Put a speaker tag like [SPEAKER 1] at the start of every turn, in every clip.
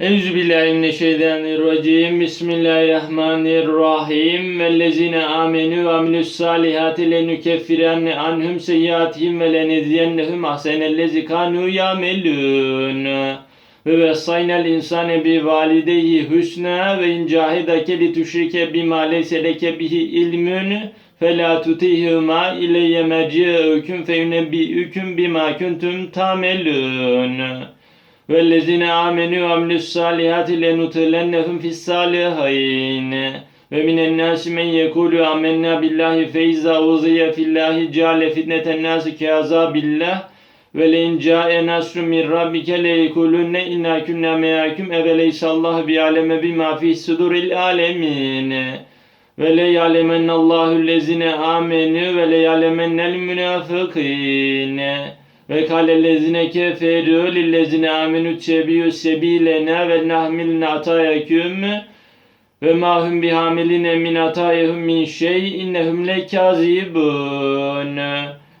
[SPEAKER 1] Euzu billahi mineşşeytanirracim. Bismillahirrahmanirrahim. Vellezine amenu ve amilus salihati lenukeffiranne anhum seyyiatihim ve leneziyennehum ahsenellezi kanu yamelun. Ve vessaynel insane bi valideyhi husna ve in cahidake li tuşrike bima leyse leke bihi ilmün fela tutihuma ileyye merci'ukum fe yunebbi'ukum bima kuntum tamelun. Vellezine amenu amilus salihati lenutelennehum fis salihin. Ve minen nasi men yekulu amennâ billahi fe izâ uziye fillahi ceale fitneten nâsi ke azabillah. Ve lein câe nasru min rabbike leyekulunne inna künne meâküm eveleysallah bi aleme bima fi suduril alemin. Ve le yalemennallahu lezine amenu ve le yalemennel münafıkîne ve kâle lezine keferu lillezine amenu tebiyu sebilena ve nahmilne atayaküm ve ma hum bihamiline min atayehum min şey innehum lekazibun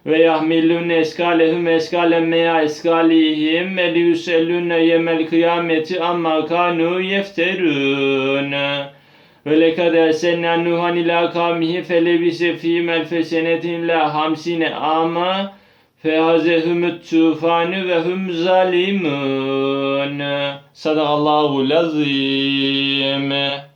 [SPEAKER 1] ve yahmilun eskalehum eskalen meya eskalihim ve liyusellune yemel kıyameti amma kanu yefterun ve lekad erselna Nuhan ila kavmihi felebise fîm elfe la hamsine ama fehazehumut tufanu ve hum zalimun. Sadakallahu lazim.